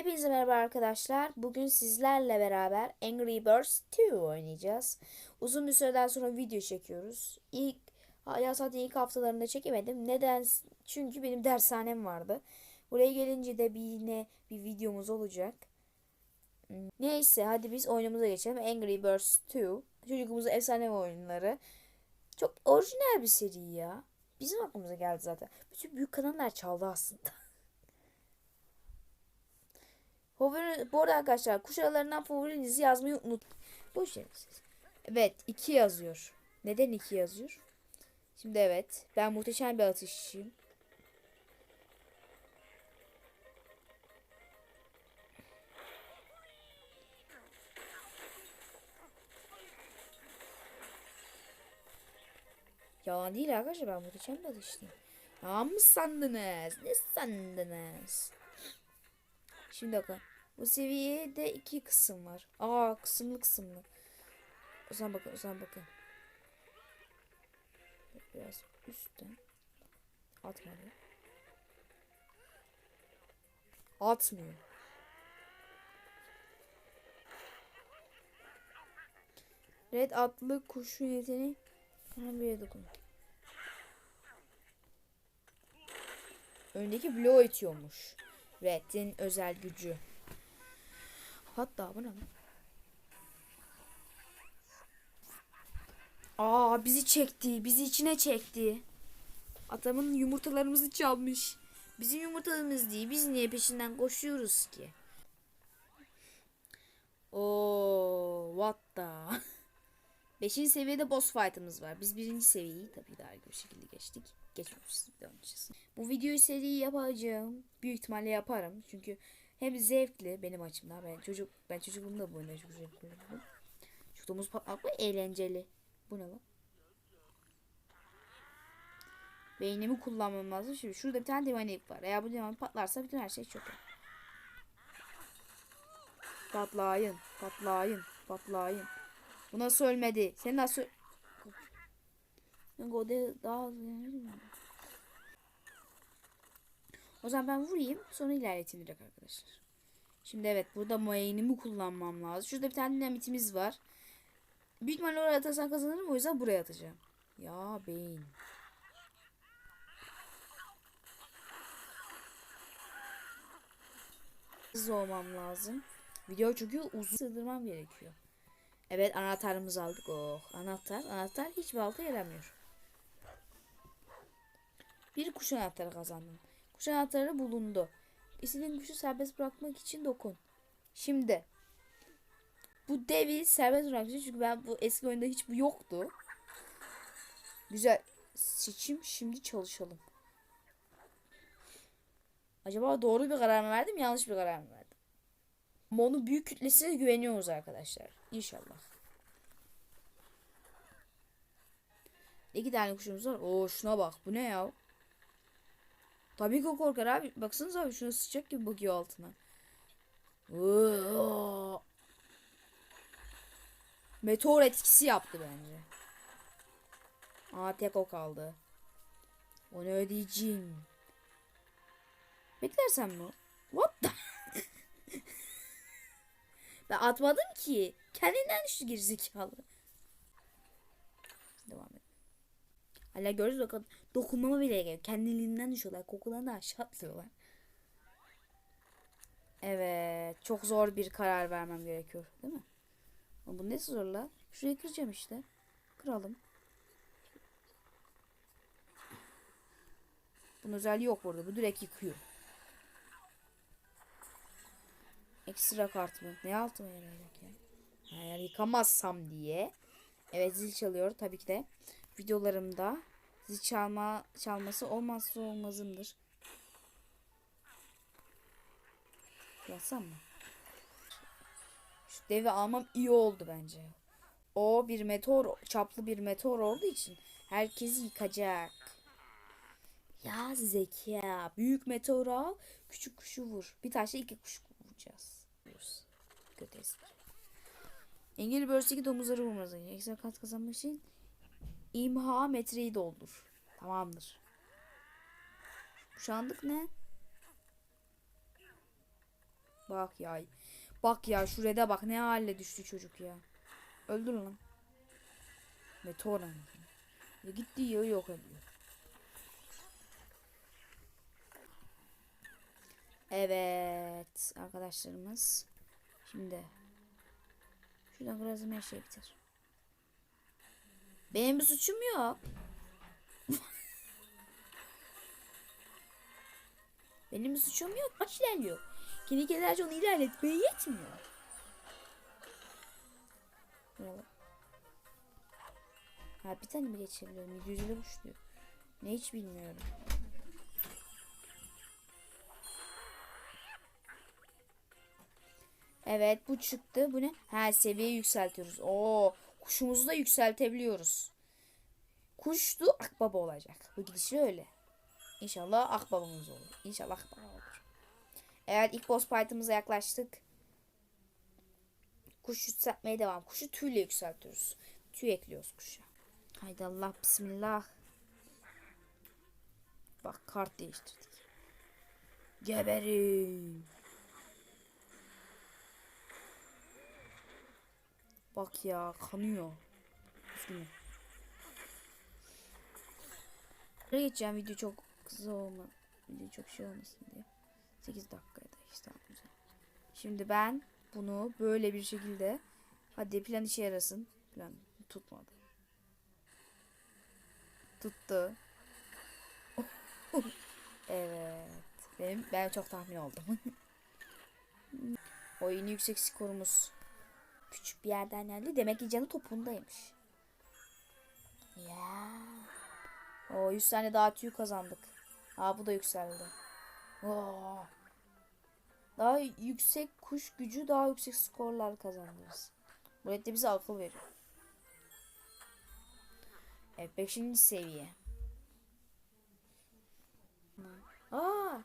Hepinize merhaba arkadaşlar. Bugün sizlerle beraber Angry Birds 2 oynayacağız. Uzun bir süreden sonra video çekiyoruz. İlk ya zaten ilk haftalarında çekemedim. Neden? Çünkü benim dershanem vardı. Buraya gelince de bir yine bir videomuz olacak. Neyse hadi biz oyunumuza geçelim. Angry Birds 2. Çocukluğumuzun efsane oyunları. Çok orijinal bir seri ya. Bizim aklımıza geldi zaten. Bütün büyük kanallar çaldı aslında. Favori, bu arada arkadaşlar kuş aralarından favorinizi yazmayı unut. Boş. Evet 2 yazıyor. Neden 2 yazıyor? Şimdi evet ben muhteşem bir atışçıyım. Yalan değil arkadaşlar ben muhteşem bir atışçıyım. Ya mı sandınız? Ne sandınız? Şimdi bakın. Bu seviyede iki kısım var. Aa kısımlı kısımlı. O zaman bakın o zaman bakın. Biraz üstten. Atmadı. Atmıyor. Red atlı kuşun yeteneği hemen bir yere dokun. Öndeki bloğu itiyormuş. Red'in özel gücü. Hatta bu ne? Aa bizi çekti. Bizi içine çekti. Adamın yumurtalarımızı çalmış. Bizim yumurtalarımız değil. Biz niye peşinden koşuyoruz ki? Oo, what the? Beşinci seviyede boss fight'ımız var. Biz birinci seviyeyi tabii daha bir şekilde geçtik. Geçmemişiz, döneceğiz. Bu videoyu seri yapacağım. Büyük ihtimalle yaparım. Çünkü hem zevkli benim açımdan. Ben çocuk ben çocukluğumda bu oyunu çok zevkli buldum. Şu domuz patlatma eğlenceli. Bu ne lan? Beynimi kullanmam lazım. Şimdi şurada bir tane divanik var. Eğer bu divan patlarsa bütün her şey çöker. Patlayın, patlayın, patlayın. Bu nasıl ölmedi? Sen nasıl... Gode daha O zaman ben vurayım sonra ilerleteyim direkt arkadaşlar. Şimdi evet burada muayenimi kullanmam lazım. Şurada bir tane dinamitimiz var. Büyük ihtimalle oraya atarsan kazanırım o yüzden buraya atacağım. Ya beyin. Hızlı olmam lazım. Video çünkü uzun sığdırmam gerekiyor. Evet anahtarımızı aldık. Oh anahtar. Anahtar hiç balta yaramıyor. Bir kuş anahtarı kazandım. Kuş anahtarı bulundu. İstediğin kuşu serbest bırakmak için dokun. Şimdi bu devi serbest bırakacağım çünkü ben bu eski oyunda hiç bu yoktu. Güzel seçim şimdi çalışalım. Acaba doğru bir karar mı verdim yanlış bir karar mı verdim? Ama onun büyük kütlesine güveniyoruz arkadaşlar. İnşallah. İki tane kuşumuz var. Oo şuna bak. Bu ne ya? Tabii ki korkar abi. Baksanıza abi şuna sıcak gibi bakıyor altına. Meteor etkisi yaptı bence. Aa tek o kaldı. Onu ödeyeceğim. Beklersen mi? What the? ben atmadım ki. Kendinden düştü gerizekalı. Devam et. Hala görürüz bakalım. Dokunmama bile gerek. Kendiliğinden düşüyorlar. Kokularını aşağı atlıyorlar. Evet. Çok zor bir karar vermem gerekiyor. Değil mi? Ama bu ne zor la? Şuraya kıracağım işte. Kıralım. Bunun özelliği yok burada. Bu direkt yıkıyor. Ekstra kart mı? Ne altıma yarayacak ya? Eğer yıkamazsam diye. Evet zil çalıyor tabii ki de. Videolarımda zil çalma çalması olmazsa olmazımdır. Yazsam mı? Şu devi almam iyi oldu bence. O bir meteor, çaplı bir meteor olduğu için herkesi yıkacak. Ya zeka. Büyük meteor al, küçük kuşu vur. Bir taşla iki kuş vuracağız. Kötü espri. Engel bölgedeki domuzları gerekiyor. Ekstra kat kazanmak için imha metreyi doldur. Tamamdır. Kuşandık ne? Bak ya. Bak ya şurada bak ne hale düştü çocuk ya. Öldür lan. Meteor. Ve gitti yeri yok ediyor. Evet arkadaşlarımız. Şimdi şuradan biraz her şey biter. Benim bir suçum yok. Benim bir suçum yok. Maç ilerliyor. Kendi kendince onu ilerletmeye yetmiyor. Merhaba. Ha bir tane mi geçebiliyorum? Yüzüne uçtu. Ne hiç bilmiyorum. Evet bu çıktı. Bu ne? Ha seviye yükseltiyoruz. Oo kuşumuzu da yükseltebiliyoruz. Kuştu akbaba olacak. Bu gidişle öyle. İnşallah akbabamız olur. İnşallah akbaba olur. Evet ilk boss fight'ımıza yaklaştık. Kuş yükseltmeye devam. Kuşu tüyle yükseltiyoruz. Tüy ekliyoruz kuşa. Haydi Allah bismillah. Bak kart değiştirdik. Geberin. Bak ya kanıyor. Üzgünüm. Buraya geçeceğim video çok kısa olma. Video çok şey olmasın diye. 8 dakikaydı işte güzel. Şimdi ben bunu böyle bir şekilde hadi plan işe yarasın. Plan tutmadı. Tuttu. evet. Benim ben çok tahmin oldum. Oyunu yüksek skorumuz küçük bir yerden geldi. Demek ki canı topundaymış. Ya. O 100 tane daha tüy kazandık. Aa bu da yükseldi. Oo. Daha yüksek kuş gücü daha yüksek skorlar kazanırız. Bu de bize akıl veriyor. Evet 5. seviye. Aa.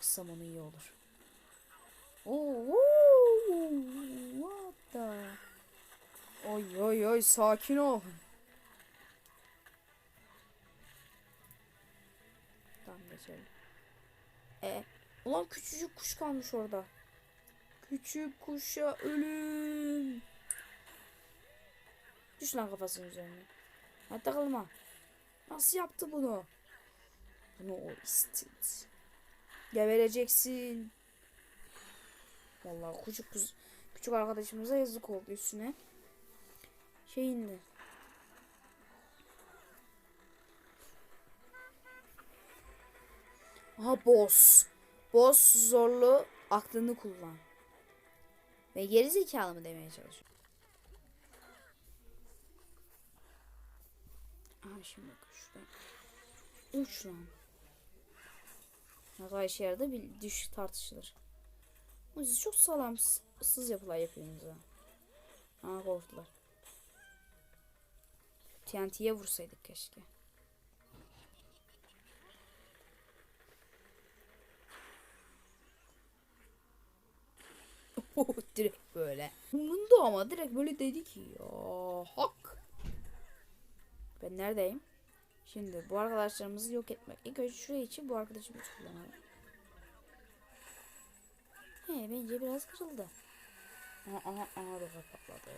Kıssam onu iyi olur. Oo, what the? Oy oy oy sakin ol. Tamam geçelim. E, ulan küçücük kuş kalmış orada. Küçük kuşa ölüm. Düş lan kafasının üzerine. Hadi takılma. Nasıl yaptı bunu? Bunu o istedi. Gebereceksin. Vallahi küçük kız, küçük arkadaşımıza yazık oldu üstüne. Şey indi. Aha boss. Boss zorlu aklını kullan. Ve geri zekalı mı demeye çalışıyor. Aha şimdi bak şurada. Uç lan. Ne kadar işe yaradı bir düş tartışılır. Ama siz çok salamsız yapılar yapıyorsunuz ha. Aa korktular. TNT'ye vursaydık keşke. direkt böyle. Bunda ama direkt böyle dedi ki ya hak. Ben neredeyim? Şimdi bu arkadaşlarımızı yok etmek. İlk önce şuraya için bu arkadaşımızı kullanalım. He bence biraz kırıldı. Aha aha aha roket patladı.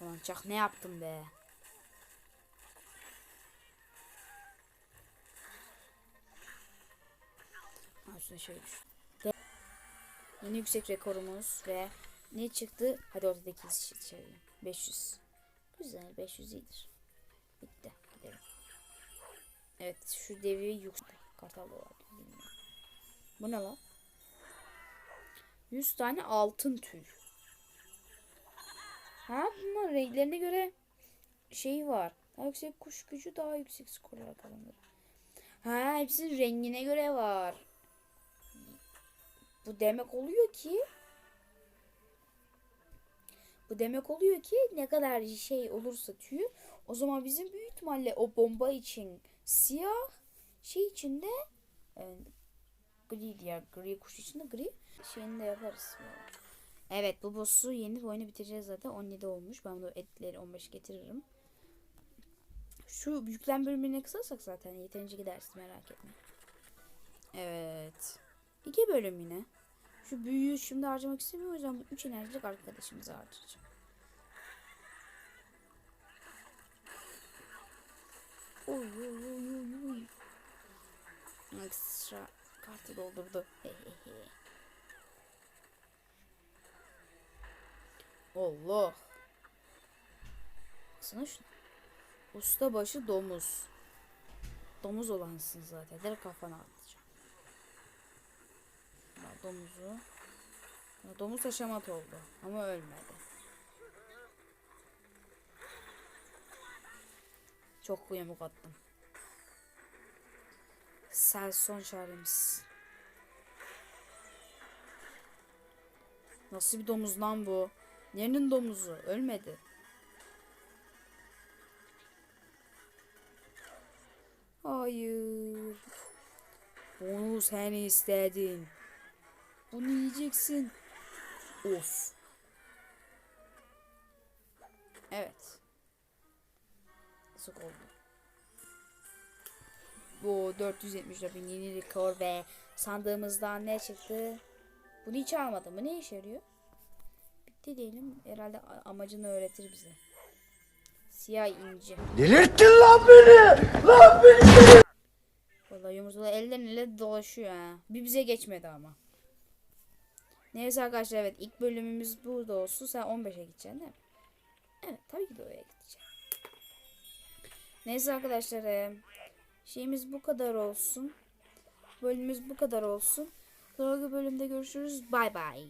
Ulan çak ne yaptım be. Üstüne şöyle düştü. Ve yeni yüksek rekorumuz ve ne çıktı? Hadi ortadaki şey 500. Güzel 500 iyidir. Bitti. Gidelim. Evet şu devi yüksek. Kartal var. Bu ne lan? 100 tane altın tüy. Ha bunlar renklerine göre şey var. Daha yüksek kuş gücü daha yüksek skorlar kazanır. Ha hepsinin rengine göre var. Bu demek oluyor ki bu demek oluyor ki ne kadar şey olursa tüy o zaman bizim büyük ihtimalle o bomba için siyah şey içinde e, gri diğer gri kuş içinde gri şeyini de yaparız. Evet bu boss'u yenip oyunu bitireceğiz zaten 17 olmuş. Ben bu etleri 15 getiririm. Şu yüklen bölümüne kısasak zaten yeterince gidersin merak etme. Evet. İki bölüm yine. Şu büyüyü şimdi harcamak istemiyorum o yüzden bu üç enerjilik arkadaşımızı harcayacağım. Oy oy oy oy oy. Ekstra kartı doldurdu. Allah. Baksana şuna. Ustabaşı domuz. Domuz olansın zaten. Direkt kafana atacağım. Domuzu. Domuz haşamat oldu. Ama ölmedi. Çok yamuk attım. Sen son çaremiz. Nasıl bir domuz lan bu? Nerinin domuzu? Ölmedi. Hayır. Bunu sen istedin. Bunu yiyeceksin. Of. Evet. Sık oldu. Bu 470 bin yeni rekor ve sandığımızdan ne çıktı? Bunu hiç almadım. Bu ne işe yarıyor? Bitti diyelim. Herhalde amacını öğretir bize. Siyah inci. Delirttin lan beni! Lan beni! Vallahi yumurtalar elden ele dolaşıyor ha. Bir bize geçmedi ama. Neyse arkadaşlar evet ilk bölümümüz burada olsun. Sen 15'e gideceksin değil mi? Evet tabii ki de oraya gideceğim. Neyse arkadaşlar e, şeyimiz bu kadar olsun. Bölümümüz bu kadar olsun. Sonraki bölümde görüşürüz. Bay bay.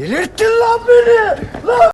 Delirttin lan beni! Lan!